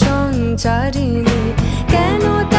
সংসারিণী কেন তা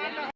Carlos.